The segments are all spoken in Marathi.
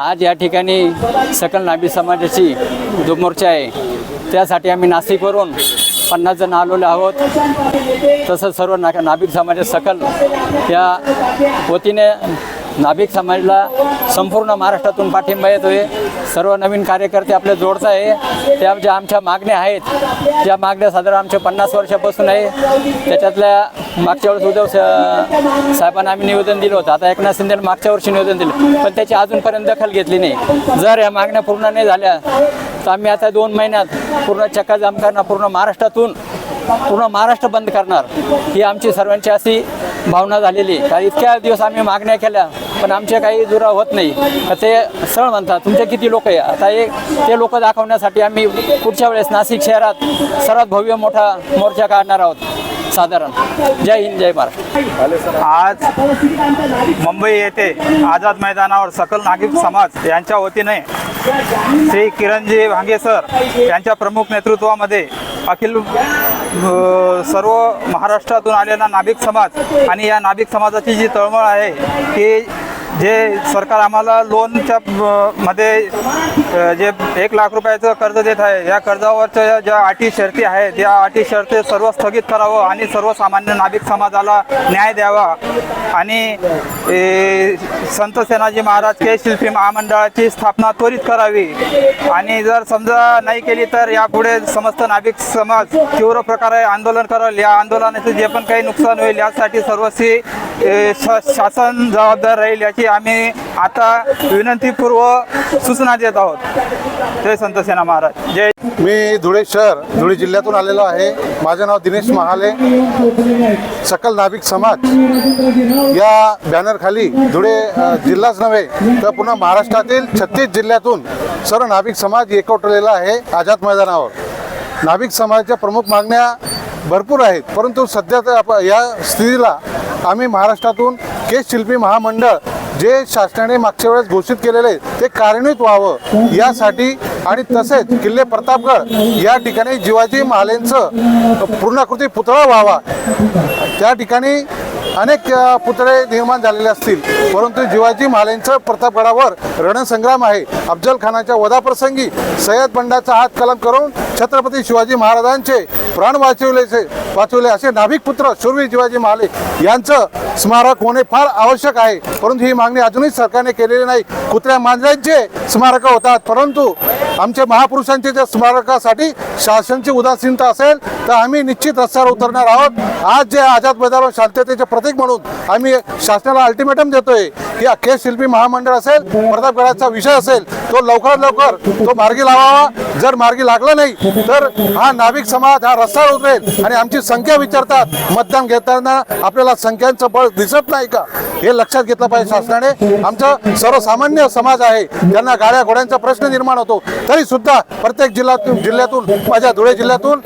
आज या ठिकाणी सकल नाभी समाजाची जो मोर्चा आहे. त्यासाठी आम्ही नाशिकवरून पन्नास जण आलेलो आहोत. तसंच सर्व ना नाभिक समाजात सकल या वतीने नाभिक समाजाला संपूर्ण महाराष्ट्रातून पाठिंबा येतोय. सर्व नवीन कार्यकर्ते आपले जोडत आहे. त्या ज्या आमच्या मागण्या आहेत ज्या मागण्या साधारण आमच्या पन्नास वर्षापासून आहे. त्याच्यातल्या मागच्या वेळेस उद्धव सा- साहेबांना आम्ही निवेदन दिलं होतं. आता एकनाथ शिंदेने मागच्या वर्षी निवेदन दिलं. पण त्याची अजूनपर्यंत दखल घेतली नाही. जर या मागण्या पूर्ण नाही झाल्या तर आम्ही आता दोन महिन्यात पूर्ण चक्काजाम करणार. पूर्ण महाराष्ट्रातून पूर्ण महाराष्ट्र बंद करणार. ही आमची सर्वांची अशी भावना झालेली आहे. कारण इतक्या दिवस आम्ही मागण्या केल्या पण आमचे काही दुरा होत नाही. तर ते सरळ म्हणतात तुमचे किती लोक आहे? आता एक ते लोक दाखवण्यासाठी आम्ही पुढच्या वेळेस नाशिक शहरात सर्वात भव्य मोठा मोर्चा काढणार आहोत साधारण. जय हिंद जय महाराष्ट्र आज मुंबई येथे आझाद मैदानावर सकल नागरिक समाज यांच्या वतीने श्री किरणजी भांगे सर यांच्या प्रमुख नेतृत्वामध्ये अखिल सर्व महाराष्ट्रातून आलेला नाभिक समाज आणि या नाभिक समाजाची जी तळमळ आहे की जे सरकार आम्हाला लोनच्या मध्ये जे एक लाख रुपयाचं कर्ज देत आहे या कर्जावरच्या ज्या अटी शर्ती आहेत या अटी शर्ती सर्व स्थगित करावं आणि सर्वसामान्य नाभिक समाजाला न्याय द्यावा. आणि संत सेनाजी महाराज के शिल्पी महामंडळाची स्थापना त्वरित करावी. आणि जर समजा नाही केली तर यापुढे समस्त नाभिक समाज तीव्र प्रकारे आंदोलन करेल. या आंदोलनाचे जे पण काही नुकसान होईल यासाठी सर्वस्वी शासन जबाबदार राहील याची आम्ही आता विनंतीपूर्व सूचना देत आहोत. जय संत सेना महाराज. जय मी धुळे शहर धुळे जिल्ह्यातून आलेलो आहे. माझं नाव दिनेश महाले. सकल नाभिक समाज. या बॅनरखाली धुळे जिल्हाच नव्हे तर पुन्हा महाराष्ट्रातील छत्तीस जिल्ह्यातून सर्व नाभिक समाज एकवटलेला आहे आझाद मैदानावर. नाभिक समाजाच्या प्रमुख मागण्या भरपूर आहेत परंतु सध्या तर या स्थितीला आम्ही महाराष्ट्रातून केस शिल्पी महामंडळ जे शासनाने मागच्या वेळेस घोषित केलेले ते कार्यान्वित व्हावं यासाठी आणि तसेच किल्ले प्रतापगड या ठिकाणी शिवाजी महालेंचं पूर्णाकृती पुतळा व्हावा. त्या ठिकाणी अनेक पुतळे निर्माण झालेले असतील. परंतु शिवाजी महालेंचं प्रतापगडावर रणसंग्राम आहे. अफजल खानाच्या वधाप्रसंगी सय्यद बंडाचा हात कलम करून छत्रपती शिवाजी महाराजांचे प्राण वाचवले वाचवले असे नाभिक पुत्र शूरवीर शिवाजी महाले यांचं स्मारक होणे फार आवश्यक आहे. परंतु ही मागणी अजूनही सरकारने केलेली नाही. कुत्र्या मांजऱ्यांचे स्मारक होतात. परंतु आमच्या महापुरुषांच्या ज्या स्मारकासाठी शासनची उदासीनता असेल तर आम्ही निश्चित रस्त्यावर उतरणार आहोत. आज जे आझाद मैदानावर शांततेचे प्रतीक म्हणून आम्ही शासनाला अल्टिमेटम देतोय की अखेर शिल्पी महामंडळ असेल प्रतापगडाचा विषय असेल तो लवकरात लवकर तो मार्गी लावावा. जर मार्गी लागला नाही तर हा नाविक समाज हा रस्त्यावर उतरेल आणि आमची संख्या विचारतात. मतदान घेताना आपल्याला संख्यांचं बळ दिसत नाही का? हे लक्षात घेतलं पाहिजे शासनाने. आमचा सर्वसामान्य समाज आहे. त्यांना गाड्या घोड्यांचा प्रश्न निर्माण होतो. तरी सुद्धा प्रत्येक जिल्ह्यातून जिल्ह्यातून माझ्या धुळे जिल्ह्यातून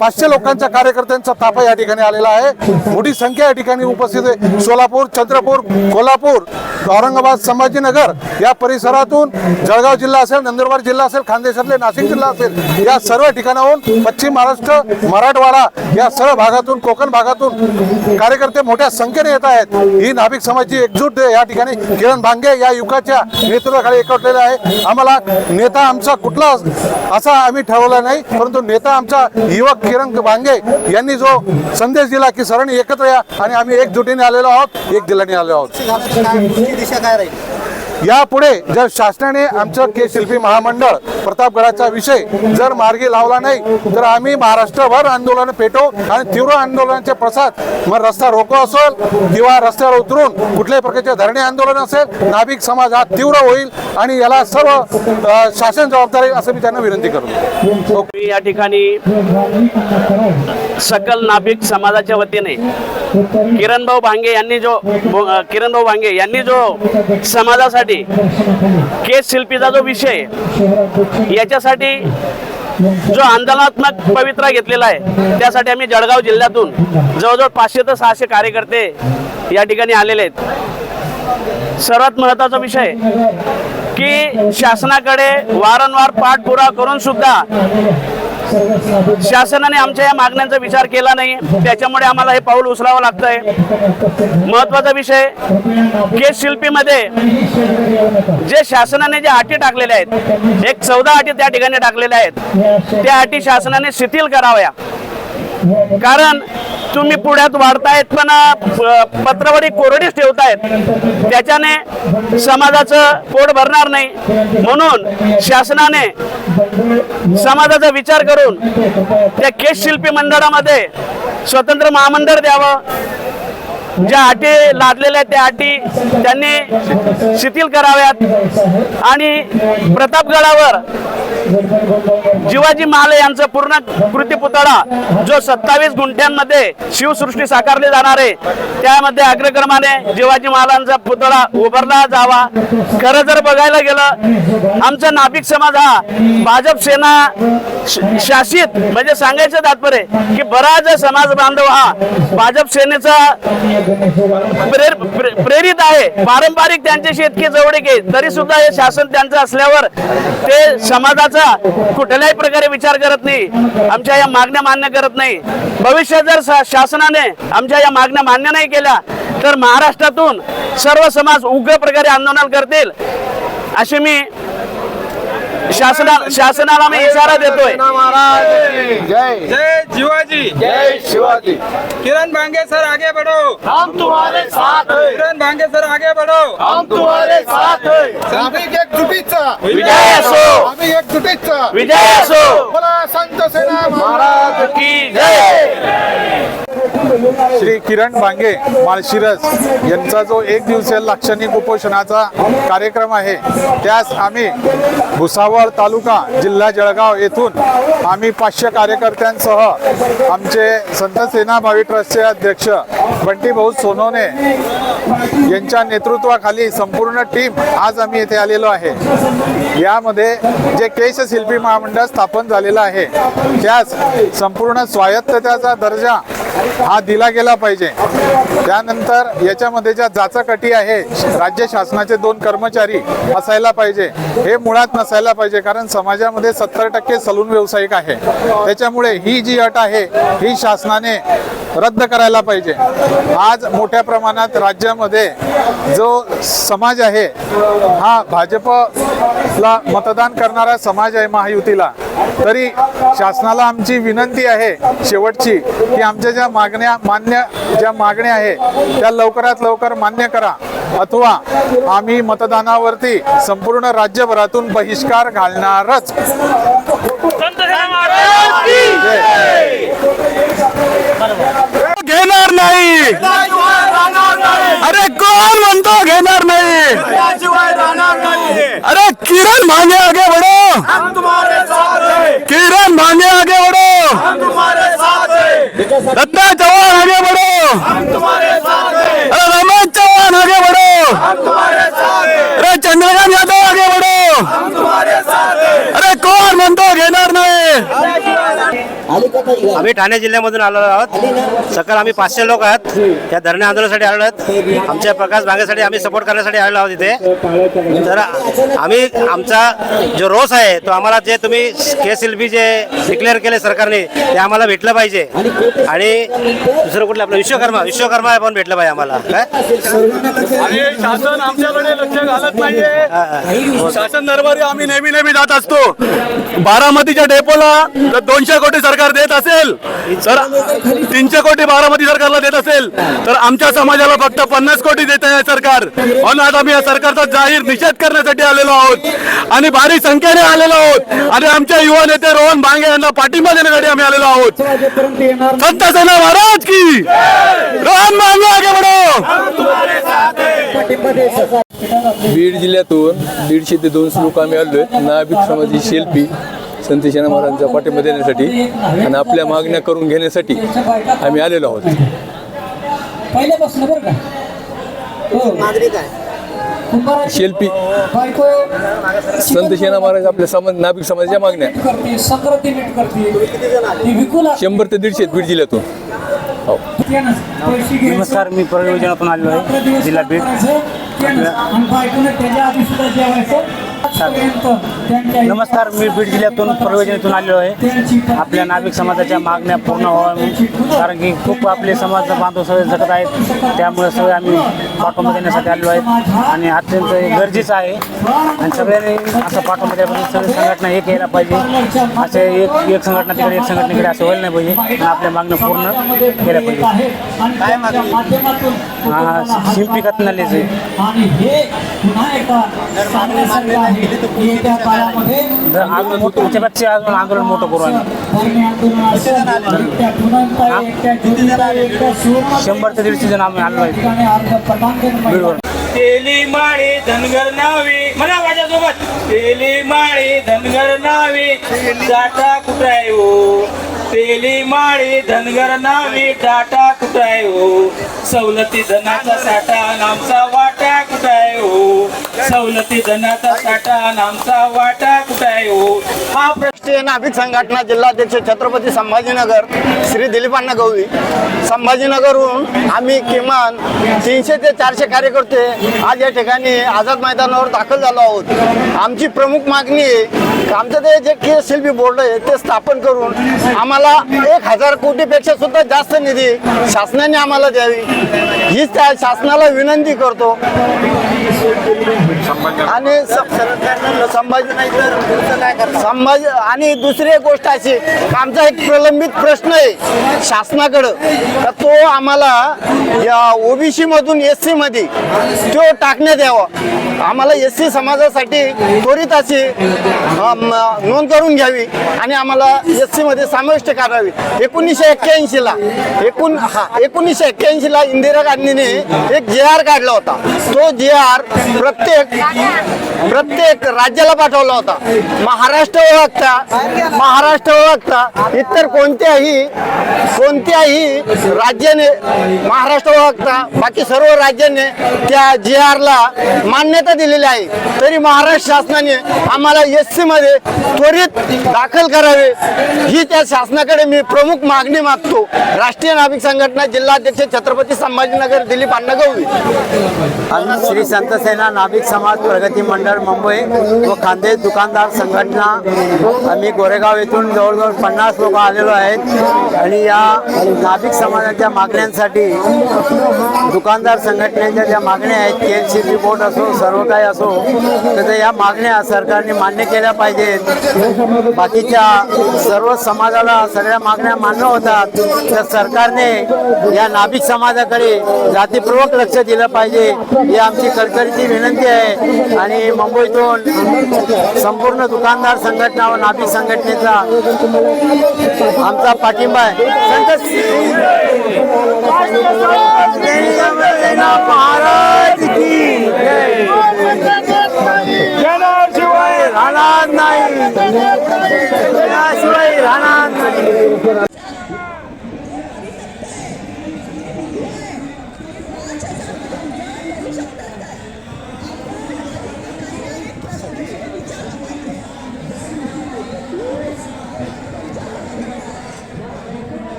पाचशे लोकांच्या कार्यकर्त्यांचा ताफा या ठिकाणी आलेला आहे. मोठी संख्या या ठिकाणी उपस्थित आहे. सोलापूर चंद्रपूर कोल्हापूर औरंगाबाद संभाजीनगर या परिसरातून जळगाव जिल्हा असेल नंदुरबार जिल्हा असेल खानदेशातले नाशिक जिल्हा असेल. या सर्व ठिकाणाहून पश्चिम महाराष्ट्र मराठवाडा या सर्व भागातून कोकण भागातून कार्यकर्ते मोठ्या संख्येने येत आहेत. ही नाभिक समाजाची एकजूट या ठिकाणी किरण भांगे या युगाच्या नेतृत्वाखाली एकवटलेला आहे. आम्हाला नेता आमचा कुठला असा आम्ही ठरवला नाही परंतु नेता आमचा युवक किरण भांगे यांनी जो संदेश दिला की सरांनी एकत्र या आणि आम्ही एकजुटीने आलेलो आहोत एक दिलाने आलेलो आहोत. दिशा काय राहील? यापुढे जर शासनाने आमचं के शिल्पी महामंडळ प्रतापगडाचा विषय जर मार्गी लावला नाही तर आम्ही महाराष्ट्रभर आंदोलन पेटो आणि तीव्र आंदोलनाचे प्रसाद मग रस्ता रोको असेल किंवा रस्त्यावर उतरून कुठल्याही प्रकारचे धरणे आंदोलन असेल नाभिक समाज हा तीव्र होईल आणि याला सर्व शासन जबाबदार असं मी त्यांना विनंती करतो. या ठिकाणी सकल नाभिक समाजाच्या वतीने किरणभाऊ भांगे यांनी जो किरण किरणभाऊ भांगे यांनी जो समाजासाठी केस शिल्पीचा जो विषय याच्यासाठी जो आंदोलनात्मक पवित्रा घेतलेला आहे त्यासाठी आम्ही जळगाव जिल्ह्यातून जवळजवळ पाचशे ते सहाशे कार्यकर्ते या ठिकाणी आलेले आहेत. सर्वात महत्त्वाचा विषय की शासनाकडे वारंवार पाठपुरावा करून सुद्धा शासनाने आमच्या या मागण्यांचा विचार केला नाही. त्याच्यामुळे आम्हाला हे पाऊल उचलावं लागतंय. महत्त्वाचा विषय केस शिल्पीमध्ये जे शासनाने जे अटी टाकलेल्या आहेत एक चौदा अटी त्या ठिकाणी टाकलेल्या आहेत. त्या अटी शासनाने शिथिल कराव्या. कारण तुम्ही पुढ्यात वाढतायत पण प- पत्रवडी कोरडीच ठेवतायत. त्याच्याने समाजाचं पोट भरणार नाही. म्हणून शासनाने समाजाचा विचार करून त्या केस शिल्पी मंडळामध्ये स्वतंत्र महामंडळ द्यावं. ज्या अटी लादलेल्या आहेत त्या अटी त्यांनी शिथिल कराव्यात. आणि प्रतापगडावर शिवाजी महाले यांचं पूर्ण कृती पुतळा जो सत्तावीस गुंठ्यांमध्ये शिवसृष्टी साकारली जाणार आहे त्यामध्ये अग्रक्रमाने शिवाजी महाराजांचा पुतळा उभारला जावा. खरं जर बघायला गेलं आमचा नाभिक समाज हा भाजप सेना शासित म्हणजे सांगायचं तात्पर्य की बराच समाज बांधव हा भाजप सेनेचा प्रेर- प्रे- प्रेरित आहे. पारंपरिक त्यांच्याशी इतकी जवळीक आहे तरी सुद्धा हे शासन त्यांचं असल्यावर ते समाजाचं कुठल्याही प्रकारे विचार करत नाही. आमच्या या मागण्या मान्य करत नाही. भविष्यात जर शासनाने आमच्या या मागण्या मान्य नाही केल्या तर महाराष्ट्रातून सर्व समाज उग्र प्रकारे आंदोलन करतील अशी मी शासना शासनाला मी इशारा देतोय. जय. जय शिवाजी. जय शिवाजी. किरण भांगे सर आगे बढ़ो. हम तुम्हारे साथ किरण भांगे सर आगे बढ़ो. हम तुम्हारे साथ आम्ही एकजुटीचा विजय असो. आम्ही एकजुटीचा विजय असो. मला संत सेना महाराज की जय. श्री किरण भांगे माळशिरस यांचा जो एक दिवसीय लाक्षणिक उपोषणाचा कार्यक्रम आहे त्यास आम्ही भुसावळ तालुका जिल्हा जळगाव येथून आम्ही पाचशे कार्यकर्त्यांसह आमचे संत सेना भावी ट्रस्टचे अध्यक्ष बंटी भाऊ सोनोने यांच्या नेतृत्वाखाली संपूर्ण टीम आज आम्ही येथे आलेलो आहे. यामध्ये जे केश शिल्पी महामंडळ स्थापन झालेलं आहे त्यास संपूर्ण स्वायत्ततेचा दर्जा हा दिला गेला पाहिजे. त्यानंतर याच्यामध्ये ज्या जाचाकटी आहे राज्य शासनाचे दोन कर्मचारी असायला पाहिजे. हे मुळात नसायला पाहिजे कारण समाजामध्ये सत्तर टक्के सलून व्यावसायिक आहे. त्याच्यामुळे ही जी अट आहे ही शासनाने रद्द करायला पाहिजे. आज मोठ्या प्रमाणात राज्यामध्ये जो समाज आहे हा भाजपला मतदान करणारा समाज आहे महायुतीला. तरी शासनाला आमची विनंती आहे शेवटची की आमच्या ज्या मागण्या मान्य ज्या मागण्या आहे त्या लवकरात लवकर मान्य करा. अथवा आम्ही मतदानावरती संपूर्ण राज्यभरातून बहिष्कार घालणारच घेणार नाही. अरे कोण म्हणतो घेणार नाही? अरे किरण माने आगे बढ़ो किरण माने आगे बढ़ो दत्ता चव्हाण आगे बढ़ो अरे रमेश चव्हाण आगे बढ़ो अरे चंद्रकांत यादव आगे बढ़ो अरे कोण म्हणतो घेणार नाही आम्ही ठाणे जिल्ह्यामधून आलेलो आहोत. सकाळ आम्ही पाचशे लोक आहोत. या धरणे आंदोलनासाठी आलेलो आहोत. आमच्या प्रकाश भांगेसाठी आम्ही सपोर्ट करण्यासाठी आलेलो आहोत इथे. तर आम्ही आमचा जो रोस आहे तो आम्हाला जे तुम्ही के S L B J declare केले सरकारने ते आम्हाला भेटलं पाहिजे. आणि दुसरं कुठलं आपलं विश्वकर्मा विश्वकर्मा पण भेटलं पाहिजे आम्हाला. काय? आणि शासन आमच्याकडे लक्ष घालत नाहीये. शासन दरबारी आम्ही नेहमी नेहमी जात असतो. बारामतीच्या डेपोला जर दोनशे कोटी सरकार देत असेल तर तीनशे कोटी बारामती सरकारला देत असेल तर आमच्या समाजाला फक्त पन्नास कोटी देत आहे सरकार. म्हणून आज आम्ही या सरकारचा जाहीर निषेध करण्यासाठी आलेलो आहोत. आणि भारी संख्येने आलेलो आहोत. आणि आमच्या युवा नेते रोहन भांगे यांना पाठिंबा देण्यासाठी आम्ही आलेलो आहोत. संत सेना महाराज की! रोहन भांगे आगे बढो! बीड जिल्ह्यातून दीडशे ते दोनशे लोक आम्ही आलोय. नाभिक समाजाची शिल्पी. संत शेना महाराजांचा पाठिंबा देण्यासाठी आणि आपल्या मागण्या करून घेण्यासाठी आम्ही आलेलो आहोत. हो. शिल्पी. संत शेना महाराज आपल्या समाज नाभिक समाजाच्या मागण्या. शंभर ते दीडशे बीड जिल्ह्यातून हो. नमस्कार मी परळ योजनातून आलेलो आहे. जिल्हा बीड. नमस्कार. नमस्कार मी बीड जिल्ह्यातून परवेजन इथून आलेलो आहे. आपल्या नाभिक समाजाच्या मागण्या पूर्ण व्हाव्या. कारण की खूप आपले समाज बांधव सगळे जगत आहेत. त्यामुळे सगळे आम्ही पाठिंबा देण्यासाठी आलेलो आहेत. आणि अत्यंत गरजेचं आहे. आणि सगळ्यांनी असं पाठिंबा द्यायला सगळी संघटना एक यायला पाहिजे. असे एक एक संघटना तिकडे एक संघटनेकडे असं व्हायला नाही पाहिजे. आणि आपल्या मागण्या पूर्ण केल्या पाहिजे. हा, शिंपी कथनालेचे येत्या काळामध्ये मोठं त्याच्यापेक्षा अजून आंदोलन मोठं करू आम्ही. शंभर ते दीडशे जण आम्ही पटांगण बीडवर. तेली माळी धनगर नावी. म्हणा माझ्यासोबत. तेली माळी धनगर नावी. डाटा कुठाय हो? तेली माळी धनगर नावी. डाटा कुठाय हो? सवलती धनाचा साठा नामचा वाटा. सवलती धनाचा साठा आमचा वाटा कुठाय हो? हा प्रश्न नाभिक संघटना जिल्हाध्यक्ष छत्रपती संभाजीनगर श्री दिलीपांना गवळी. संभाजीनगरहून आम्ही किमान तीनशे ते चारशे कार्यकर्ते आज या ठिकाणी आझाद मैदानावर दाखल झालो आहोत. आमची प्रमुख मागणी आहे आमचं ते जे के शिल्पी बोर्ड आहे ते स्थापन करून आम्हाला एक हजार कोटीपेक्षा सुद्धा जास्त निधी शासनाने आम्हाला द्यावी. हीच त्या शासनाला विनंती करतो. आणि स- संभाजी संभाजी आणि दुसरी एक गोष्ट अशी आमचा एक प्रलंबित प्रश्न आहे शासनाकडं. तर तो आम्हाला या ओबीसी मधून एस सी मध्ये तो टाकण्यात यावा. आम्हाला एस सी समाजासाठी त्वरित अशी नोंद करून घ्यावी आणि आम्हाला एस सी मध्ये समाविष्ट करावी. एकोणीसशे एक्क्याऐंशी ला एकूण हा एकोणीसशे एक्क्याऐंशी ला इंदिरा गांधीने एक जे आर काढला होता. तो जे आर प्रत्येक प्रत्येक राज्याला पाठवला होता. महाराष्ट्र ओळखता महाराष्ट्र ओळखता इतर कोणत्याही कोणत्याही राज्याने महाराष्ट्र ओळखता. बाकी सर्व राज्याने त्या जी आरला मान्यता दिलेली आहे. तरी महाराष्ट्र शासनाने आम्हाला एसमध्ये त्वरित दाखल करावे. ही त्या शासनाकडे मी प्रमुख मागणी मागतो. राष्ट्रीय नागरिक संघटना जिल्हाध्यक्ष छत्रपती संभाजीनगर दिलीप अण्णा गवळी आम्ही श्री संतसेना नाभिक समाज प्रगती मंडळ मुंबई व खांदे दुकानदार संघटना. आम्ही गोरेगाव येथून जवळजवळ पन्नास लोक आलेलो आहेत आणि या नाभिक समाजाच्या मागण्यांसाठी दुकानदार संघटनेच्या ज्या मागण्या आहेत के एल सी बोर्ड असो सर्व काही असो तर या मागण्या सरकारने मान्य केल्या पाहिजेत. बाकीच्या सर्व समाजाला सगळ्या मागण्या मान्य होतात. तर सरकारने या नाभिक समाजाकडे जातीपूर्वक लक्ष दिलं पाहिजे ही आमची कळकळीची विनंती आहे. आणि मुंबईतून संपूर्ण दुकानदार संघटना व नाभिक संघटनेचा आमचा पाठिंबा आहे. महाराज राहणार नाही शिवाय राहणार नाही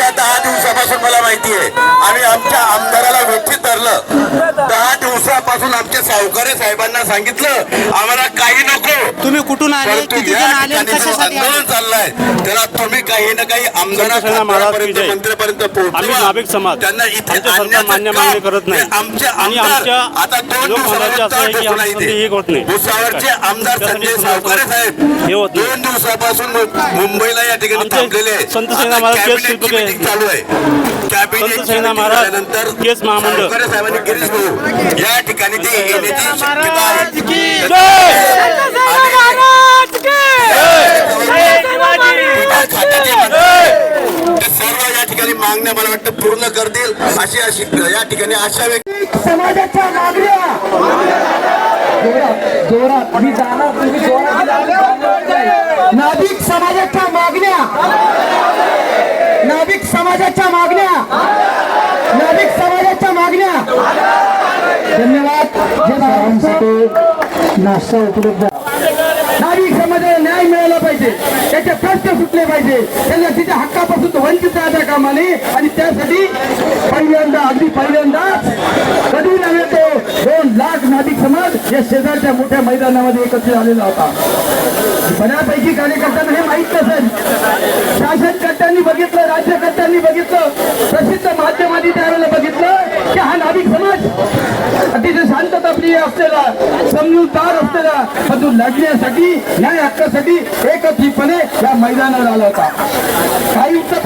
आंदोलनाची दहा दिवसापासून मला माहिती आहे. आम्ही आमच्या आमदाराला वेठीत धरलं. दहा दिवसापासून आमच्या सावकारे साहेबांना सांगितलं आम्हाला काही तुम्ही कुठून आले? किती जण आले कशासाठी आले? आंदोलन चाललंय. त्याला तुम्ही काही ना काही आमदारापर्यंत मंत्र्यापर्यंत आम्ही नाभिक समाज. त्यांना इथे आमच्या सरकार आणण्याचं मान्य काम मागणी करत नाही. हे आमचे आणि आमदार. आमच्या आता दोन लोकमताचे असं आहे की दिवसापासून आमच्यामध्ये एक होत नाही. भुसावळचे आमदार त्यासाठी संजय सावकारे साहेब. हे होत नाही. दोन दिवसापासून मुंबईला या ठिकाणी आमचे थांबलेले. संत आता सेना महाराज केस कॅबिनेटची शिल्पके meeting चालू आहे. कॅबिनेटची संत सेना meeting महाराज झाल्यानंतर केस महामंडळ. सावकारे साहेबांनी गिरीश भाऊ या ठिकाणी ते येण्याची शक्यता आहे. सर्व या ठिकाणी मागण्या मला वाटतं पूर्ण करतील अशी अशी या ठिकाणी अशा व्यक्त समाजाच्या नाभिक समाजाच्या मागण्या नाभिक समाजाच्या मागण्या नाभिक समाजाच्या मागण्या धन्यवाद नाश्ता उपलब्ध समाजाला न्याय मिळाला पाहिजे. त्याचे प्रश्न सुटले पाहिजे. त्याला तिच्या हक्कापासून वंचित राहता कामा नये आणि त्यासाठी पहिल्यांदा अगदी पहिल्यांदा कधी नव्हे तो दोन लाख नागरिक समाज या शेजारच्या मोठ्या मैदानामध्ये एकत्र आलेला होता. बऱ्यापैकी कार्यकर्त्यांना हे माहीत नसेल. शासनकर्त्यांनी बघितलं राज्य बघितलं प्रसिद्ध माध्यमांनी त्यावेळेला बघितलं की हा नाभिक समाज अतिशय शांतता प्रिय असलेला समजूतदार असलेला परंतु लढण्यासाठी न्याय हक्कासाठी एकत्रितपणे या मैदानावर आला होता. काही उत्तर